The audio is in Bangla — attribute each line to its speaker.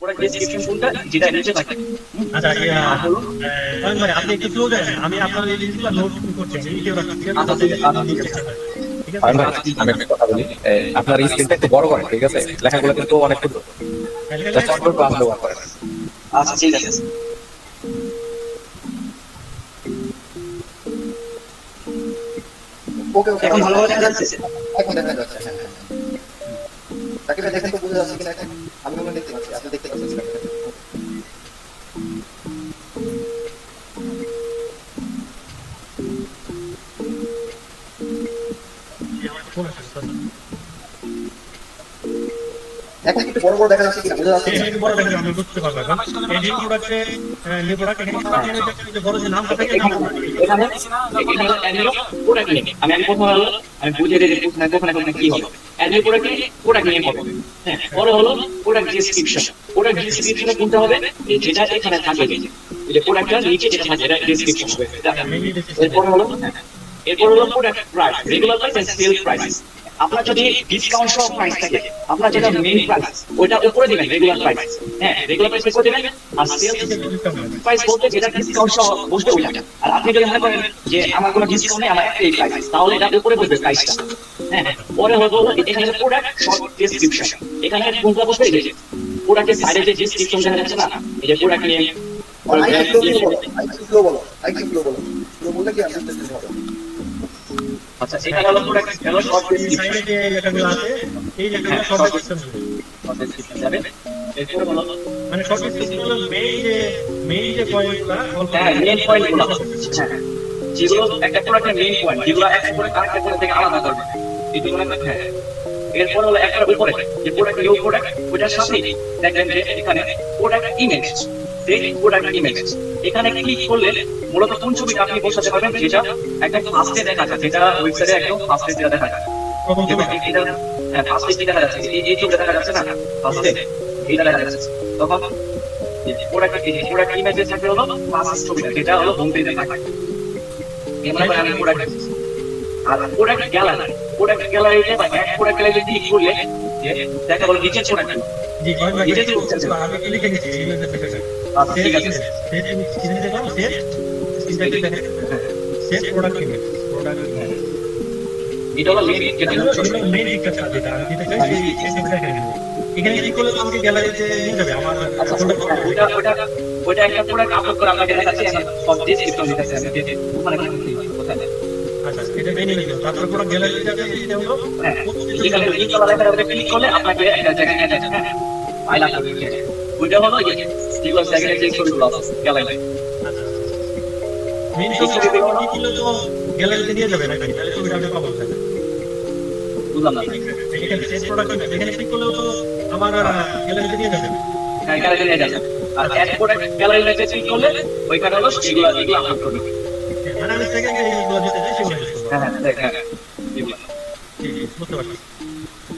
Speaker 1: প্রোডাক্ট ডেসক্রিপশন কোনটা যেটা নিচে থাকে
Speaker 2: আচ্ছা ইয়া, আপনি একটু স্লো যান আমি আপনার এই জিনিসগুলো নোট করছি আমি রাখছি ঠিক আছে?
Speaker 1: আচ্ছা, আচ্ছা?
Speaker 3: আমি একটা কথা বলি। আপনার এই স্ক্রিনটা একটু বড় করেন ঠিক আছে? লেখাগুলো কিন্তু অনেক ব্যবহার করেন।
Speaker 1: আচ্ছা ঠিক আছে।
Speaker 4: ওকে ওকে
Speaker 1: এখন ভালোভাবে দেখা যাচ্ছে।
Speaker 4: এখন দেখা যাচ্ছে হ্যাঁ হ্যাঁ দেখেন তো বুঝে যাচ্ছে কিনা আমি মনে দেখতে পাচ্ছি আপনি দেখতে পাচ্ছেন বুঝে
Speaker 2: আমি বুঝতে
Speaker 1: নিয়ে আমি বুঝিয়ে দিই যে না কখন কখন কি হবে অ্যানিও প্রোডাক্ট প্রোডাক্ট নিয়ে হবে হ্যাঁ পরে হলো প্রোডাক্ট ডেসক্রিপশন প্রোডাক্ট ডেসক্রিপশনে কোনটা হবে? যেটা এখানে থাকবে। যে প্রোডাক্টটা নিচে যেটা থাকবে, এটা ডেসক্রিপশন হবে। এরপর হলো এরপর হলো product price regular price and sale price আপনার যদি ডিসকাউন্ট সহ প্রাইস থাকে আপনার যেটা মেইন প্রাইস ওইটা উপরে দিবেন রেগুলার প্রাইস হ্যাঁ রেগুলার প্রাইস করে দিবেন আর সেল প্রাইস বলতে যেটা ডিসকাউন্ট সহ বসবে ওইটা। আর আপনি যদি মনে করেন যে আমার কোনো ডিসকাউন্ট নেই আমার একটাই প্রাইস তাহলে এটা উপরে বসবে প্রাইসটা হ্যাঁ পরে হলো এখানে প্রোডাক্ট শর্ট ডেসক্রিপশন এখানে কোনটা বসবে এই যে প্রোডাক্টের সাইডে যে ডেসক্রিপশন দেখা যাচ্ছে না এই যে প্রোডাক্ট নিয়ে
Speaker 4: আইকিউ বলো আইকিউ বলো আইকিউ বলো। বললে কি হবে?
Speaker 1: আচ্ছা এটা হলো প্রোডাক্ট হলো শর্ট
Speaker 2: এই সাইডে যে লেখাগুলো আছে। এই লেখাগুলো সব ডিসক্রিপশন
Speaker 1: ডেসক্রিপশন যাবে। এরপর হলো
Speaker 2: মানে সব ডিসক্রিপশন হলো মেইন যে মেইন যে পয়েন্টগুলো
Speaker 1: হ্যাঁ মেইন পয়েন্টগুলো। হ্যাঁ যেগুলো একটা প্রোডাক্টের মেইন পয়েন্ট যেগুলো একটা করে আরেকটা করে থেকে আলাদা করবে। এগুলো হ্যাঁ। এরপর হলো একটা উপরে যে প্রোডাক্ট নিউ প্রোডাক্ট ওটার সাথে দেখবেন যে এখানে প্রোডাক্ট ইমেজ সেই প্রোডাক্ট ইমেজ এখানে ক্লিক করলে মূলত কোন ছবিটা আপনি বসাতে পারবেন যেটা একদম ফার্স্টে দেখা যায় যেটা ওয়েবসাইটে একদম ফার্স্টে যেটা দেখা যায় এটা হ্যাঁ ফার্স্টে দেখা যাচ্ছে এই এই ছবিটা দেখা যাচ্ছে না? ফার্স্টে এইটা দেখা যাচ্ছে। তখন প্রোডাক্ট প্রোডাক্ট ইমেজে থাকে হলো ফার্স্ট ছবিটা যেটা হলো হোম পেজে থাকে এমন আমি প্রোডাক্ট আর প্রোডাক্ট গ্যালারি প্রোডাক্ট গ্যালারিতে বা এক প্রোডাক্ট গ্যালারি ক্লিক করলে দেখা প্রোডাক্ট?
Speaker 2: আমি লিখে নিচ্ছি
Speaker 1: আচ্ছা ঠিক আছে।
Speaker 2: সেট স্ক্রিনে দেখলাম সেট স্ক্রিনে দেখে সেট প্রোডাক্ট ইমেজ প্রোডাক্ট
Speaker 1: এটা হলো মেইন যেটা
Speaker 2: মেইন একটা কাজ যেটা আমি যেটা চাই সেই সেই এখানে ক্লিক করলে আমাকে গ্যালারিতে নিয়ে যাবে আমার
Speaker 1: আচ্ছা
Speaker 2: প্রোডাক্ট
Speaker 1: ওটা ওটা ওটা একটা প্রোডাক্ট আপলোড করে দেখাচ্ছি সব ডেসক্রিপশন দিতেছে আমি ওখানে কোথায়?
Speaker 2: আচ্ছা এটা মেইন হলো তারপর পুরো গ্যালারি যাবে এটা হলো
Speaker 1: হ্যাঁ ক্লিক করলে আপনাকে একটা জায়গায় নিয়ে যাবে। হ্যাঁ আইলা ওইটা হলো যে যেগুলো সেকেন্ডে ছবিগুলো আছে গ্যালারি
Speaker 2: আচ্ছা মেইন ছবি ক্লিক করলে তো গ্যালারিতে নিয়ে যাবে নাকি তাহলে ছবিটা আমি পাবো
Speaker 1: বুঝলাম না
Speaker 2: এখানে সেট প্রোডাক্ট এখানে ক্লিক করলেও তো আমার গ্যালারিতে নিয়ে যাবে
Speaker 1: হ্যাঁ গ্যালারি নিয়ে যাবে আর এক প্রোডাক্ট গ্যালারি নিয়ে করলে ওইখানে হলো এগুলো এগুলো আপলোড করবে
Speaker 2: মানে আমি সেকেন্ডে এইগুলো যেতে চাই সেগুলো
Speaker 1: হ্যাঁ হ্যাঁ দেখ হ্যাঁ এগুলো।
Speaker 2: বুঝতে পারছি